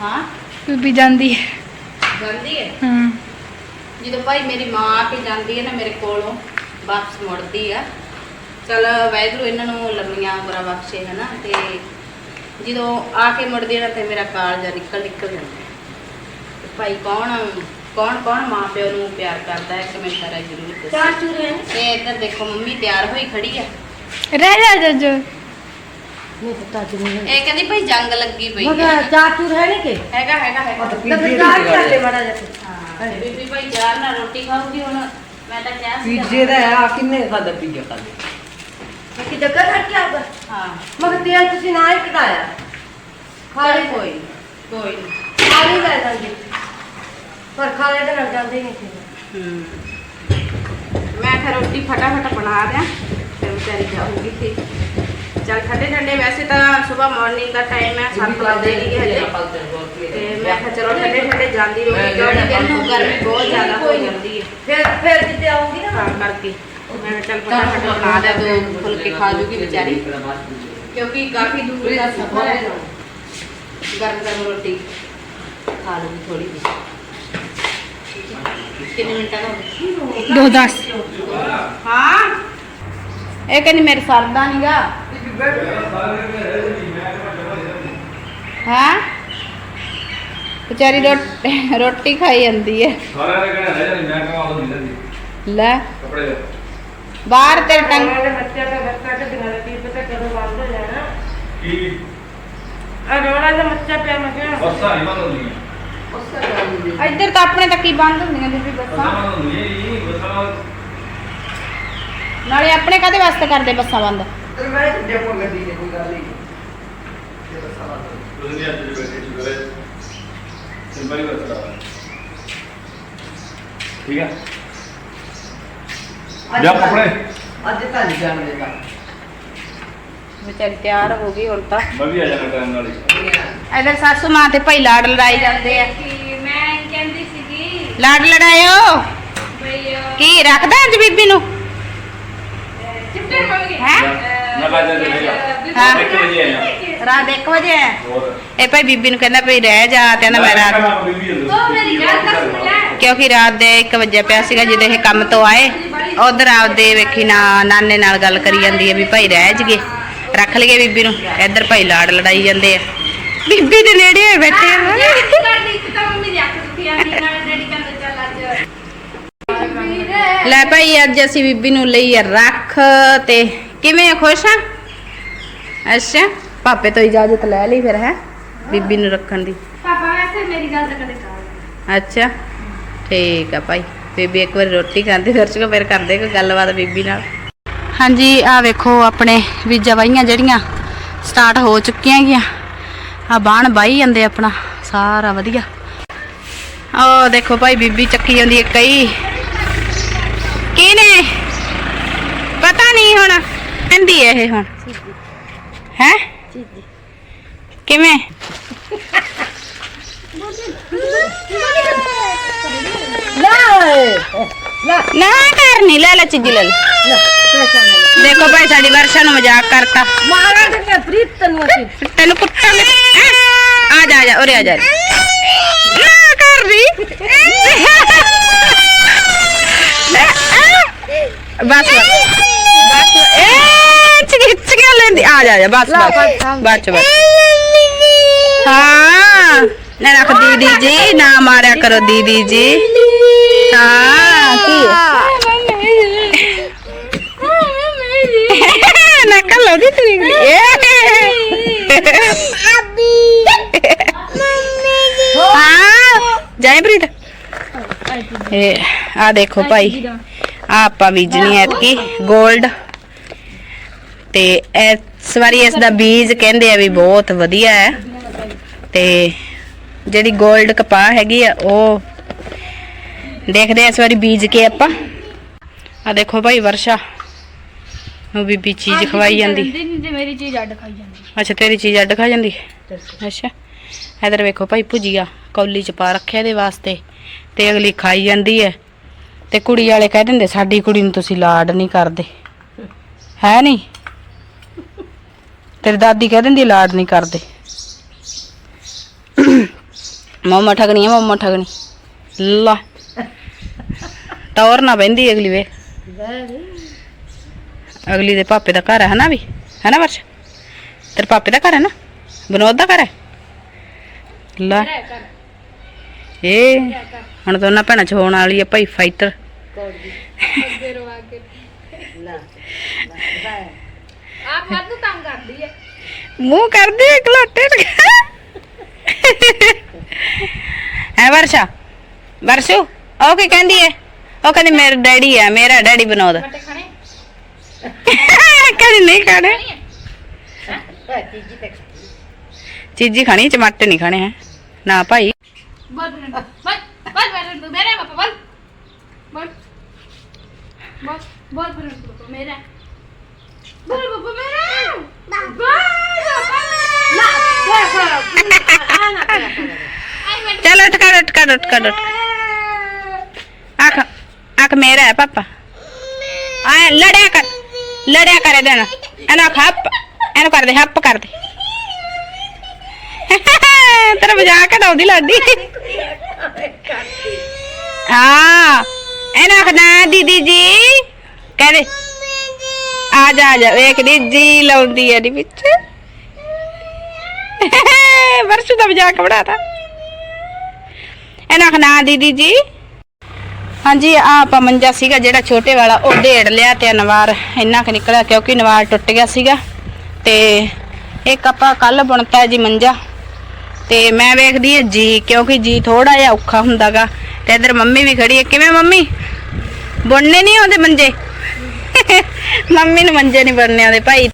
ਹਾਂ? ਬੀਬੀ ਜਾਂਦੀ ਹੈ। ਜਾਂਦੀ ਹੈ? ਹਾਂ। ਜਦੋਂ ਭਾਈ ਮੇਰੀ ਮਾਂ ਆ ਕੇ ਜਾਂਦੀ ਹੈ ਨਾ ਮੇਰੇ ਕੋਲੋਂ ਵਾਪਸ ਮੁੜਦੀ ਆ। ਚਲ ਵੈਦਰੂ ਇਹਨਾਂ ਨੂੰ ਲੰਮੀਆਂ ਉਮਰਾਂ ਬਖਸ਼ੇ ਹਨਾ? ਤੇ ਜਦੋਂ ਆ ਕੇ ਮੁੜਦੀ ਹੈ ਨਾ ਤੇ ਮੇਰਾ ਕਾਲਜਾ ਨਿਕਲ ਨਿਕਲ ਜਾਂਦਾ। ਤੇ ਭਾਈ ਕੌਣ ਕੌਣ ਕੌਣ ਮਾਂ ਪਿਓ ਨੂੰ ਪਿਆਰ ਕਰਦਾ ਹੈ? ਕਮੈਂਟ ਕਰਾ ਜ਼ਰੂਰ ਦੱਸੋ। ਤੇ ਇੱਧਰ ਦੇਖੋ ਮੰਮੀ ਤਿਆਰ ਹੋਈ ਖੜੀ ਆ। ਰਹਿ ਜਾ ਜੱਜੋ। ਨਹੀਂ ਪਤਾ ਨਹੀਂ ਇਹ ਕਹਿੰਦੀ ਭਾਈ ਜੰਗ ਲੱਗੀ ਪਈ ਹੈ। ਮਗਰ ਚਾਚੂ ਰਹੇ ਨੇ ਕਿ? ਹੈਗਾ ਹੈਗਾ ਹੈਗਾ। ਤਾਂ ਫਿਰ ਚਾਹ ਕਰ ਲੈ ਮਾੜਾ ਜਿਹਾ ਹਾਂ ਤੇ ਬੀਬੀ ਭਾਈ ਚਾਰ ਨਾਲ ਰੋਟੀ ਖਾਊਗੀ ਹੁਣ ਮੈਂ ਤਾਂ ਕਿਹਾ ਸੀ ਪੀਜੇ ਦਾ ਆ ਕਿੰਨੇ ਖਾਦਾ ਪੀਜਾ ਖਾਦੇ ਕਿ ਜੱਗਾ ਘਰ ਕੀ ਆਊਗਾ ਹਾਂ। ਮਗਰ ਤੇਲ ਤੁਸੀਂ ਨਾ ਹੀ ਕਢਾਇਆ ਖਾਲੀ ਚੱਲ ਕੋਈ ਨੀ, ਕੋਈ ਨੀ। ਖਾਲੀ ਲੈ ਜਾਂਦੇ ਪਰ ਖਾਲੇ ਤਾਂ ਲੱਗ ਜਾਂਦੇ ਨਹੀਂ ਸੀ। ਹਮ। ਮੈਂ ਫਿਰ ਰੋਟੀ ਫਟਾਫਟ ਬਣਾ ਦਿਆਂ। ਤੇ ਵਿਚਾਰੀ ਜਾਊਗੀ ਚੱਲ ਠੰਡੇ ਠੰਡੇ ਵੈਸੇ ਤਾਂ ਸਵੇਰ ਮਾਰਨਿੰਗ ਦਾ ਟਾਈਮ ਹੈ 7 ਵਜੇ ਹੀ ਹਜੇ। ਤੇ ਮੈਂ ਕਿਹਾ ਚਲੋ ਠੰਡੇ ਠੰਡੇ ਜਾਂਦੀ ਰੋਟੀ ਕਿਉਂਕਿ ਦਿਨ ਨੂੰ ਗਰਮੀ ਬਹੁਤ ਜ਼ਿਆਦਾ ਹੋ ਜਾਂਦੀ ਹੈ। ਫਿਰ ਫਿਰ ਜਿੱਤੇ ਆਉਂਗੀ ਨਾ? ਤਾਂ ਕਰਕੇ। ਮੈਂ ਚੱਲ ਫਟਾਫਟ ਬਣਾ ਦਿਆਂ ਦੋ ਫੁਲਕੇ ਖਾ ਜੂਗੀ ਵਿਚਾਰੀ। ਕਿਉਂਕਿ ਕਾਫੀ ਦੂਰ ਦਾ ਸਫ਼ਰ ਹੈ। ਗਰਮ ਗਰਮ ਰੋਟੀ ਖਾ ਲੂਗੀ ਥੋੜੀ ਜਿਹੀ। ਕਿੰਨੇ ਮਿੰਟਾਂ ਦਾ ਹੋ ਗਿਆ? ਦੋ ਦਸ। ਹਾਂ। ਇਹ ਕਹਿੰਦੀ ਮੇਰੇ ਸਰਦਾ ਨਹੀਂਗਾ ਹਾਂ? ਵਿਚਾਰੀ ਰੋਟੀ ਰੋਟੀ ਖਾਈ ਜਾਂਦੀ ਹੈ। ਸਾਰਿਆਂ ਦੇ ਕਹਿੰਦੇ ਰਹਿ ਜਾਂਦੀ ਮੈਂ ਕਹਾਂ ਉਹ ਨਹੀਂ ਲੈਂਦੀ ਲੈ। ਕੱਪੜੇ ਬਾਹਰ ਤੇ ਟੰਗ ਬੱਚਾ ਤੇ ਦਿਨਾਂ ਦਾ ਕੀ ਪਤਾ ਕਦੋਂ ਬੰਦ ਹੋ ਜਾਣਾ। ਕੀ? ਆ ਰੋਣਾ ਦਾ ਬੱਚਾ ਪਿਆ ਮੈਂ ਕਿਹਾ। ਬੱਸਾਂ ਨਹੀਂ ਬੰਦ ਹੁੰਦੀਆਂ। ਇੱਧਰ ਤਾਂ ਆਪਣੇ ਤਾਂ ਕੀ ਬੰਦ ਹੁੰਦੀਆਂ ਬੀਬੀ ਬੱਸਾਂ? ਬੱਸਾਂ ਬੰਦ ਹੁੰਦੀਆਂ ਹੀ ਨਹੀਂ ਬੱਸਾਂ ਨਾਲੇ ਆਪਣੇ ਕਾਦੇ ਵਾਸਤੇ ਕਰਦੇ ਬੱਸਾਂ ਬੰਦ? ਤੇ ਮੈਂ ਤੇ ਦੇਖੋ ਗੱਡੀ ਤੇ ਕੋਈ ਗੱਲ ਨਹੀਂ। ਇਹ ਤਾਂ ਸਾਰਾ ਤੁਸੀਂ ਨਹੀਂ ਅੱਜ ਦੇ ਬੈਠੇ ਚੁਗਰੇ ਸਿੰਪਲ ਹੀ ਬੱਸਾਂ ਠੀਕ ਹੈ ਜਾ ਕੱਪੜੇ। ਅੱਜ ਤਾਂ ਨਹੀਂ ਜਾਣ ਦੇਗਾ ਵਿਚਾਰੀ ਤਿਆਰ ਹੋ ਗਈ ਹੁਣ ਤਾਂ। ਮੈਂ ਵੀ ਆ ਜਾਣਾ ਟਾਈਮ ਨਾਲ ਹੀ। ਇੱਧਰ ਸਾਸੂ ਮਾਂ ਤੇ ਭਾਈ ਲਾੜ ਲੜਾਈ ਜਾਂਦੇ ਆ। ਮੈਂ ਕਹਿੰਦੀ ਸੀਗੀ। ਲਾੜ ਲੜਾਇਓ? ਕੀ ਰੱਖਦਾ ਅੱਜ ਬੀਬੀ ਨੂੰ? ਮੈਂ ਬਾਜਾ ਦੇ ਦੇਗਾ ਹਾਂ। 1 ਵਜੇ ਆਇਆ। ਰਾਤ 1 ਵਜੇ ਆ ਹੋਰ। ਇਹ ਭਾਈ ਬੀਬੀ ਨੂੰ ਕਹਿੰਦਾ ਭਈ ਰਹਿ ਜਾ ਤੇ ਕਹਿੰਦਾ ਮੈਂ ਰਾਤ ਉਹ ਮੇਰੀ ਗੱਲ ਤਾਂ ਸੁਣ ਲੈ ਕਿਉਂਕਿ ਰਾਤ ਦੇ 1 ਵਜੇ ਪਿਆ ਸੀਗਾ ਜਦੋਂ ਇਹ ਕੰਮ ਤੋਂ ਆਏ। ਉਧਰ ਆਪਦੇ ਵੇਖੀ ਨਾ ਨਾਨੇ ਨਾਲ ਗੱਲ ਕਰੀ ਜਾਂਦੀ ਹੈ ਵੀ ਭਾਈ ਰਹਿ ਜਗੇ ਰੱਖ ਲਈਏ ਬੀਬੀ ਨੂੰ। ਇੱਧਰ ਭਾਈ ਲਾੜ ਲੜਾਈ ਜਾਂਦੇ ਆ। ਬੀਬੀ ਦੇ ਨੇੜੇ ਹੋਏ ਬੈਠੇ ਆ ਕਰਦੀ ਇੱਕ ਤਾਂ ਮੰਮੀ ਦੀ ਅੱਖ ਦੁਖੀ ਆਂਦੀ ਨਾਲ ਡੈਡੀ ਕਹਿੰਦੇ ਚੱਲ ਅੱਜ ਲੈ ਭਾਈ ਅੱਜ ਅਸੀਂ ਬੀਬੀ ਨੂੰ ਲਈ ਆ ਰੱਖ ਤੇ ਕਿਵੇਂ ਆ ਖੁਸ਼ ਆ? ਅੱਛਾ ਪਾਪੇ ਤੋਂ ਇਜਾਜ਼ਤ ਲੈ ਲਈ ਫਿਰ ਹੈ? ਬੀਬੀ ਨੂੰ ਰੱਖਣ ਦੀ। ਪਾਪਾ ਵੈਸੇ ਮੇਰੀ ਗੱਲ ਤਾਂ ਕਦੇ ਕਰ ਅੱਛਾ ਠੀਕ ਆ ਭਾਈ। ਬੀਬੀ ਇੱਕ ਵਾਰੀ ਰੋਟੀ ਖਾਂਦੀ ਦਰਸ਼ਕੋ ਫਿਰ ਕਰਦੇ ਕੋਈ ਗੱਲਬਾਤ ਬੀਬੀ ਨਾਲ। ਹਾਂਜੀ ਆ ਵੇਖੋ ਆਪਣੇ ਬੀਜਾਂ ਵਾਹੀਆਂ ਜਿਹੜੀਆਂ ਸਟਾਰਟ ਹੋ ਚੁੱਕੀਆਂ ਹੈਗੀਆਂ ਆ ਬਾਣ ਬਾਈ ਜਾਂਦੇ ਆਪਣਾ ਸਾਰਾ ਵਧੀਆ। ਉਹ ਦੇਖੋ ਭਾਈ ਬੀਬੀ ਚੱਕੀ ਜਾਂਦੀ ਹੈ ਕਈ ਕੀ ਨੇ ਪਤਾ ਹੁਣ? ਕਹਿੰਦੀ ਹੈ ਇਹ ਹੁਣ। ਹੈ? ਕਿਵੇਂ? ਨਾ ਕਰਨੀ ਲੈ ਲੈ ਚੀਜ਼ੀ ਲੈ ਲੈ। ਦੇਖੋ ਭਾਈ ਸਾਡੀ ਵਰਸ਼ਾ ਨੂੰ ਮਜ਼ਾਕ ਕਰਤਾ। ਮਾਰਾ ਤੇ ਪ੍ਰੀਤ ਤੈਨੂੰ ਅਸੀਂ ਤੈਨੂੰ ਕੁੱਟਾਂਗੇ ਹੈਂ? ਆ ਜਾ ਆ ਜਾ, ਉਰੇ ਆ ਜਾ। ਨਾ ਕਰ ਬਸ ਬਸ। ਲੈਂਦੀ ਆ ਜਾ ਆ ਜਾ ਬਸ ਬਸ ਬਸ ਬਸ ਹਾਂ ਨਾ ਰੱਖ ਦੀਦੀ ਜੀ ਨਾ ਮਾਰਿਆ ਕਰੋ ਦੀਦੀ ਜੀ ਹਾਂ ਕੀ ਨਾ ਕੱਲੋ ਦੀ ਤਰੀ ਏ ਹਾਂ ਜੈ ਪ੍ਰੀਤ ਇਹ ਆ ਦੇਖੋ ਭਾਈ ਆ ਇਸ ਵਾਰੀ ਇਸ ਦਾ ਬੀਜ ਕਹਿੰਦੇ ਆ ਵੀ ਬਹੁਤ ਵਧੀਆ ਹੈ। ਤੇ ਜਿਹੜੀ 골ਡ ਕਪਾਹ ਹੈਗੀ ਆ ਉਹ ਦੇਖਦੇ ਆ ਇਸ ਵਾਰੀ ਬੀਜ ਕੇ ਆਪਾਂ। ਆ ਦੇਖੋ ਭਾਈ ਵਰਸ਼ਾ ਨੂੰ ਬੀਬੀ ਚੀਜ਼ ਖਵਾਈ ਜਾਂਦੀ। ਤੇ ਮੇਰੀ ਚੀਜ਼ ਅੱਡ ਖਾਈ ਜਾਂਦੀ। ਅੱਛਾ ਤੇਰੀ ਚੀਜ਼ ਅੱਡ ਖਾ ਜਾਂਦੀ? ਅੱਛਾ ਇਧਰ ਵੇਖੋ ਭਾਈ ਭੁਜੀਆ ਕੌਲੀ ਚ ਪਾ ਰੱਖਿਆ ਇਹਦੇ ਵਾਸਤੇ ਤੇ ਅਗਲੀ ਖਾਈ ਜਾਂਦੀ ਹੈ। ਤੇ ਕੁੜੀ ਵਾਲੇ ਕਹਿ ਦਿੰਦੇ ਸਾਡੀ ਕੁੜੀ ਨੂੰ ਤੁਸੀਂ ਲਾਡ ਨਹੀਂ ਕਰਦੇ। ਹੈ ਨਹੀਂ? ਤੇਰੀ ਦਾਦੀ ਕਹਿ ਦਿੰਦੀ ਲਾਡ ਨਹੀਂ ਕਰਦੇ। ਮਮਾ ਠਗਣੀ ਆ ਮਮਾ ਠਗਣੀ। ਲਾ। ਟੌਰ ਨਾ ਬੈੰਦੀ ਅਗਲੀ ਵੇ। ਅਗਲੀ ਦੇ ਪਾਪੇ ਦਾ ਘਰ ਹੈ ਨਾ ਵੀ? ਹੈ ਨਾ ਵਰਸ਼? ਤੇਰੇ ਪਾਪੇ ਦਾ ਘਰ ਹੈ ਨਾ? ਵਿਨੋਦ ਦਾ ਘਰ ਹੈ ਲੈ। ਇਹ ਹੁਣ ਦੋਨਾਂ ਭੈਣਾਂ ਚ ਹੋਣ ਵਾਲੀ ਆ ਭਾਈ ਫਾਈਟਰ ਆਪ ਵਾਧੂ ਤੰਗ ਕਰਦੀ ਹੈ ਮੂੰਹ ਕਰਦੀ ਹੈ ਕਲੋਟੇ ਹੈ ਵਰਸ਼ਾ ਵਰਸ਼ੂ ਉਹ ਕੀ ਕਹਿੰਦੀ ਹੈ ਉਹ ਕਹਿੰਦੀ ਮੇਰਾ ਡੈਡੀ ਹੈ ਮੇਰਾ ਡੈਡੀ ਖਾਣੇ ਕਹਿੰਦੀ ਨਹੀਂ ਖਾਣੇ ਚੀਜ਼ੀ ਖਾਣੀ ਟਮਾਟਰ ਨਹੀਂ ਖਾਣੇ ਹੈ ਨਾ ਭਾਈ ਬੋਲ ਬੋਲ ਬੋਲ ਮੇਰਾ ਪਾਪਾ ਬੋਲ ਬੋਲ ਬੋਲ ਬੋਲ ਮੇਰਾ ਬੋਲ ਪਾਪਾ ਮੇਰਾ ਬੋਲ ਪਾਪਾ ਮੇਰਾ ਆਈ ਮੈਂ ਚਲੋ ਉੱਠ ਕਰ ਉੱਠ ਕਰ ਉੱਠ ਕਰ ਉੱਠ ਆਖ ਆਖ ਮੇਰਾ ਹੈ ਪਾਪਾ ਆ ਲੜਿਆ ਕਰ ਲੜਿਆ ਕਰ ਇਹਦੇ ਨਾਲ ਇਹਨੂੰ ਆਖ ਹੱਪ ਇਹਨੂੰ ਕਰ ਦੇ ਹੱਪ ਕਰ ਦੇ ਤੇਰਾ ਮਜ਼ਾਕ ਉਡਾਉਂਦੀ ਲਾਡੀ ਹਾਂ ਇਹਨੂੰ ਆਖ ਨਾ ਦੀਦੀ ਜੀ ਕਹਦੇ ਆ ਜਾ ਆ ਜਾ ਵੇਖ ਦੀ ਜੀ ਲਾਉਂਦੀ ਹੈ ਦੀ ਵਿੱਚ ਵਰਸ਼ੂ ਦਾ ਮਜ਼ਾਕ ਬਣਾਤਾ। ਇਹਨਾਂ ਖਨਾ ਦੀਦੀ ਜੀ। ਹਾਂਜੀ ਆ ਆਪਾਂ ਸੀਗਾ ਜਿਹੜਾ ਛੋਟੇ ਵਾਲਾ, ਉਹ ਢੇੜ ਲਿਆ ਤੇ ਨਵਾਰ ਇੰਨਾ ਕੁ ਨਿਕਲਿਆ ਕਿਉਂਕਿ ਨਵਾਰ ਟੁੱਟ ਗਿਆ ਸੀਗਾ। ਤੇ ਇੱਕ ਆਪਾਂ ਕੱਲ ਬੁਣਤਾ ਜੀ ਮੰਜਾ। ਤੇ ਮੈਂ ਵੇਖਦੀ ਹਾਂ ਜੀ, ਕਿਉਂਕਿ ਜੀ ਥੋੜਾ ਜਿਹਾ ਔਖਾ ਹੁੰਦਾਗਾ। ਤੇ ਇਧਰ ਮੰਮੀ ਵੀ ਖੜੀ ਹੈ। ਕਿਵੇਂ ਮੰਮੀ? ਬੁਣਨੇ ਨਹੀਂ ਆਉਂਦੇ ਮੰਜੇ? ਮੰਮੀ ਨੂੰ ਮੰਜੇ ਨਹੀਂ ਬਣਨੇ ਆਉਂਦੇ, ਭਾਈ।